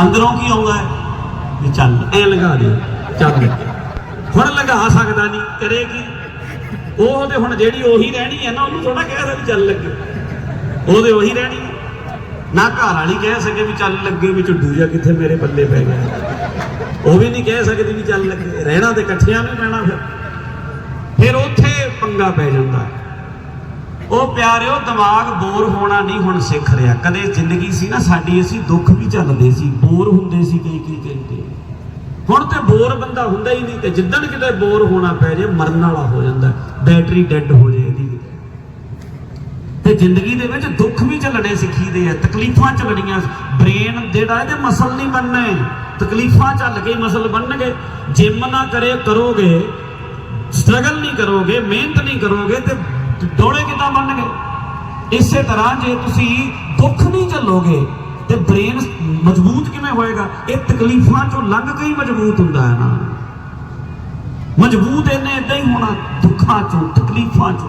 ਅੰਦਰੋਂ ਕੀ ਆਉਂਦਾ ਹੈ? ਵੀ ਚੱਲ ਐ ਲਗਾ ਦੇ ਚੱਲ ਹੁਣ ਲਗਾ ਸਕਦਾ ਨਹੀਂ ਕਰੇ ਕੀ? ਉਹ ਤੇ ਹੁਣ ਜਿਹੜੀ ਉਹੀ ਰਹਿਣੀ ਹੈ ਨਾ ਉਹਨੂੰ ਥੋੜਾ ਕਹਿ ਵੀ ਚੱਲ ਲੱਗੇ। ਉਹਦੇ ਉਹੀ ਰਹਿਣੀ। ਨਾ ਘਰ ਵਾਲੀ ਕਹਿ ਸਕੇ ਵੀ ਚੱਲ ਲੱਗੇ ਵੀ ਝੁੱਡੂ ਜਾਂ ਕਿੱਥੇ ਮੇਰੇ ਪੱਲੇ ਪੈ ਗਿਆ। ਉਹ ਵੀ ਨਹੀਂ ਕਹਿ ਸਕਦੀ ਵੀ ਚੱਲ ਲੱਗੇ। ਰਹਿਣਾ ਤੇ ਇਕੱਠਿਆਂ ਨੂੰ ਪੈਣਾ ਫਿਰ। ਫਿਰ ਉੱਥੇ ਪੰਗਾ ਪੈ ਜਾਂਦਾ ਹੈ। ਉਹ ਪਿਆਰਿਓ, ਦਿਮਾਗ ਬੋਰ ਹੋਣਾ ਨਹੀਂ ਹੁਣ ਸਿੱਖ ਰਿਹਾ। ਕਦੇ ਜ਼ਿੰਦਗੀ ਸੀ ਨਾ, ਸਾਡੀ ਅਸੀਂ ਦੁੱਖ ਵੀ ਚੱਲਦੇ ਸੀ, ਬੋਰ ਹੁੰਦੇ ਸੀ ਕਈ ਕਈ ਘੰਟੇ। ਹੁਣ ਤੇ ਬੋਰ ਬੰਦਾ ਹੁੰਦਾ ਹੀ ਨਹੀਂ ਤੇ ਜਿੱਦਣ ਕਿਤੇ ਬੋਰ ਹੋਣਾ ਪੈ ਜੇ, ਮਰਨ ਵਾਲਾ ਹੋ ਜਾਂਦਾ, ਬੈਟਰੀ ਡੈੱਡ ਹੋ ਜੇ ਇਹਦੀ। ਤੇ ਜ਼ਿੰਦਗੀ ਦੇ ਵਿੱਚ ਦੁੱਖ ਵੀ ਝੱਲਣੇ ਸਿੱਖੀਦੇ ਆ, ਤਕਲੀਫਾਂ ਝੱਲਣੀਆਂ ਬ੍ਰੇਨ ਜਿਹੜਾ ਇਹਦੇ ਮਸਲ ਨਹੀਂ ਬਣਨੇ ਤਕਲੀਫਾਂ ਝੱਲ ਕੇ ਮਸਲ ਬਣਨਗੇ। ਜਿੰਮ ਨਾ ਕਰੇ ਕਰੋਗੇ। ਸਟਰਗਲ ਨਹੀਂ ਕਰੋਗੇ, ਮਿਹਨਤ ਨਹੀਂ ਕਰੋਗੇ ਤੇ ਡੋਲੇ ਕਿੱਦਾਂ ਗਏ ਇਸੇ ਤਰ੍ਹਾਂ ਜੇ ਤੁਸੀਂ ਦੁੱਖ ਨਹੀਂ ਝੱਲੋਗੇ ਤੇ ਬ੍ਰੇਨ ਮਜ਼ਬੂਤ ਕਿਵੇਂ ਹੋਏਗਾ? ਇਹ ਤਕਲੀਫਾਂ ਚੋਂ ਲੰਘ ਕੇ ਹੀ ਮਜ਼ਬੂਤ ਹੁੰਦਾ ਹੈ ਨਾ। ਮਜ਼ਬੂਤ ਇਹਨੇ ਇਦਾਂ ਹੀ ਹੋਣਾ, ਦੁੱਖਾਂ ਚੋਂ, ਤਕਲੀਫਾਂ ਚੋਂ।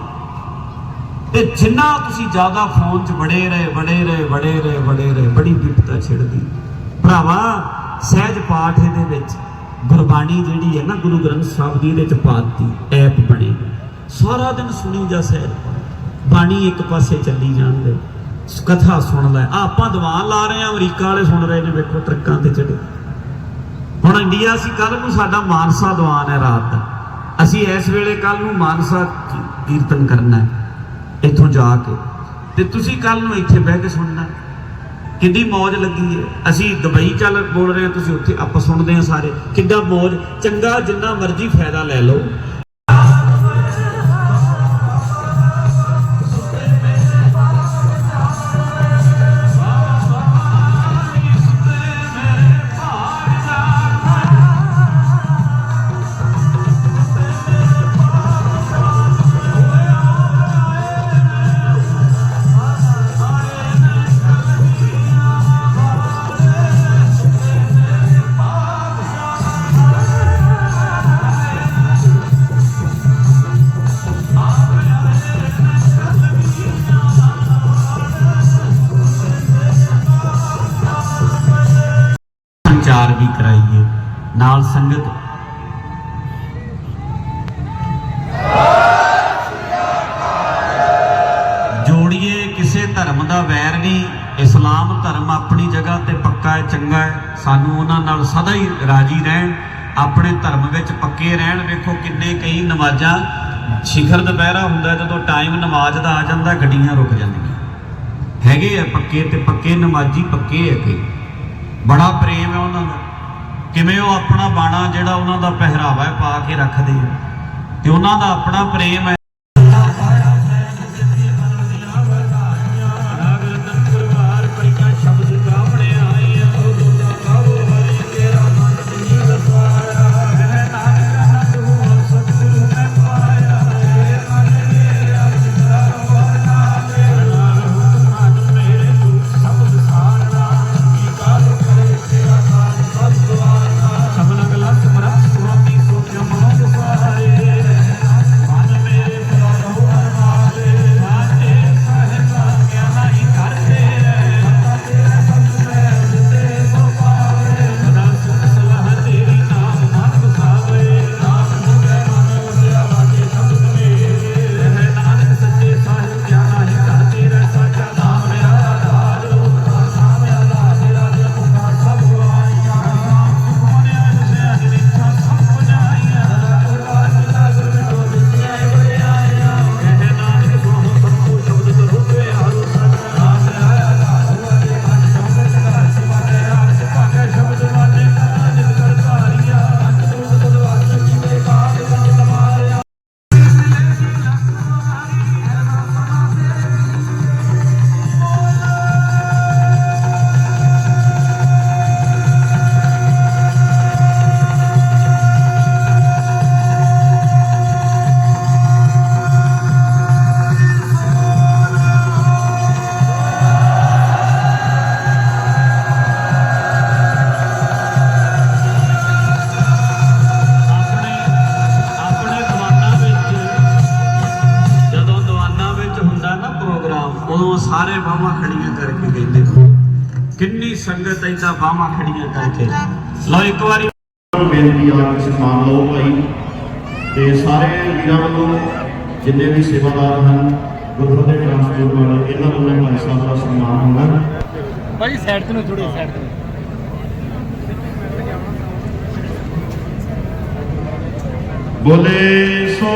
ਤੇ ਜਿੰਨਾ ਤੁਸੀਂ ਜ਼ਿਆਦਾ ਫੋਨ 'ਚ ਵੜੇ ਰਹੇ ਵੜੇ ਰਹੇ ਵੜੇ ਰਹੇ ਵੜੇ ਰਹੇ, ਬੜੀ ਵਿਪਤਾ ਛਿੜਦੀ। ਭਰਾਵਾ, ਸਹਿਜ ਪਾਠ ਇਹਦੇ ਵਿੱਚ, ਗੁਰਬਾਣੀ ਜਿਹੜੀ ਹੈ ਨਾ, ਗੁਰੂ ਗ੍ਰੰਥ ਸਾਹਿਬ ਦੀ ਇਹਦੇ ਚ ਪਾਤੀ, ਐਪ ਬਣੀ। ਸਾਰਾ ਦਿਨ ਸੁਣੀ ਜਾ ਸਹਿਜ ਬਾਣੀ ਇੱਕ ਪਾਸੇ ਚੱਲੀ ਜਾਂਦੇ ਕਥਾ ਸੁਣ ਲੈ। ਆਹ ਆਪਾਂ ਦੀਵਾਨ ਲਾ ਰਹੇ ਆ ਅਮਰੀਕਾ ਵਾਲੇ ਸੁਣ ਰਹੇ ਨੇ, ਵੇਖੋ ਟਰੱਕਾਂ ਤੇ ਚੜੇ ਹੁਣ ਇੰਡੀਆ ਸੀ ਕੱਲ ਨੂੰ ਸਾਡਾ ਮਾਨਸਾ ਦੀਵਾਨ ਹੈ ਰਾਤ ਦਾ। ਅਸੀਂ ਇਸ ਵੇਲੇ ਕੱਲ ਨੂੰ ਮਾਨਸਾ ਕੀਰਤਨ ਕਰਨਾ ਹੈ, ਇੱਥੋਂ ਜਾ ਕੇ। ਤੇ ਤੁਸੀਂ ਕੱਲ ਨੂੰ ਇੱਥੇ ਬਹਿ ਕੇ ਸੁਣਨਾ ਕਿੰਨੀ ਮੌਜ ਲੱਗੀ ਹੈ। ਅਸੀਂ ਦੁਬਈ ਚੱਲ ਬੋਲ ਰਹੇ ਹਾਂ, ਤੁਸੀਂ ਉੱਥੇ ਆਪਾਂ ਸੁਣਦੇ ਹਾਂ ਸਾਰੇ। ਕਿੰਨਾ ਮੌਜ। ਚੰਗਾ ਜਿੰਨਾ ਮਰਜ਼ੀ ਫਾਇਦਾ ਲੈ ਲਓ। ਨਾਲ ਸੰਗਤ। ਜੋੜੀਏ, ਕਿਸੇ ਧਰਮ ਦਾ ਵੈਰ ਨਹੀਂ, ਇਸਲਾਮ ਧਰਮ ਆਪਣੀ ਜਗ੍ਹਾ ਤੇ ਪੱਕਾ ਹੈ, ਚੰਗਾ ਹੈ। ਸਾਨੂੰ ਉਹਨਾਂ ਨਾਲ ਸਦਾ ਹੀ ਰਾਜੀ ਰਹਿਣ, ਆਪਣੇ ਧਰਮ ਵਿੱਚ ਪੱਕੇ ਰਹਿਣ। ਵੇਖੋ ਕਿੰਨੇ ਕਈ ਨਮਾਜ਼ਾਂ, ਸ਼ਿਖਰ ਦੁਪਹਿਰਾ ਹੁੰਦਾ ਜਦੋਂ ਟਾਈਮ ਨਮਾਜ਼ ਦਾ ਆ ਜਾਂਦਾ, ਗੱਡੀਆਂ ਰੁਕ ਜਾਂਦੀਆਂ। ਹੈਗੇ ਆ ਪੱਕੇ ਤੇ ਪੱਕੇ ਨਮਾਜ਼ੀ, ਪੱਕੇ ਹੈ ਕਈ। ਬੜਾ ਪ੍ਰੇਮ ਹੈ ਉਹਨਾਂ ਦਾ। ਕਿਵੇਂ ਉਹ ਆਪਣਾ ਬਾਣਾ ਜਿਹੜਾ ਉਹਨਾਂ ਦਾ ਪਹਿਰਾਵਾ ਹੈ ਪਾ ਕੇ ਰੱਖਦੇ ਆ। ਤੇ ਉਹਨਾਂ ਦਾ ਆਪਣਾ ਪ੍ਰੇਮ ਹੈ। ਉਦੋਂ ਸਾਰੇ ਬਾਹਾਂ ਖੜੀਆਂ ਕਰਕੇ ਕਹਿੰਦੇ ਕਿੰਨੀ ਸੰਗਤ ਇੰਦਾ ਬਾਹਾਂ ਖੜੀਆਂ ਕਰਕੇ। ਲਓ ਇੱਕ ਵਾਰੀ ਬੇਨਤੀ ਆ ਕੇ ਸਨਮਾਨ ਲਓ ਭਾਈ। ਤੇ ਸਾਰੇ ਵੀਰਾਂ ਵੱਲੋਂ ਜਿੰਨੇ ਵੀ ਸੇਵਾਦਾਰ ਹਨ ਗੁਰਪ੍ਰਦ ਦੇ ਟ੍ਰਾਂਸਪੋਰਟ ਵਾਲੇ ਇਹਨਾਂ ਵੱਲੋਂ ਭਾਈ ਸਾਹਿਬ ਦਾ ਸਨਮਾਨ ਹੁੰਦਾ ਭਾਈ ਸਾਈਡ ਤੋਂ ਥੋੜੀ ਸਾਈਡ ਤੋਂ ਬੋਲੇ ਸੋ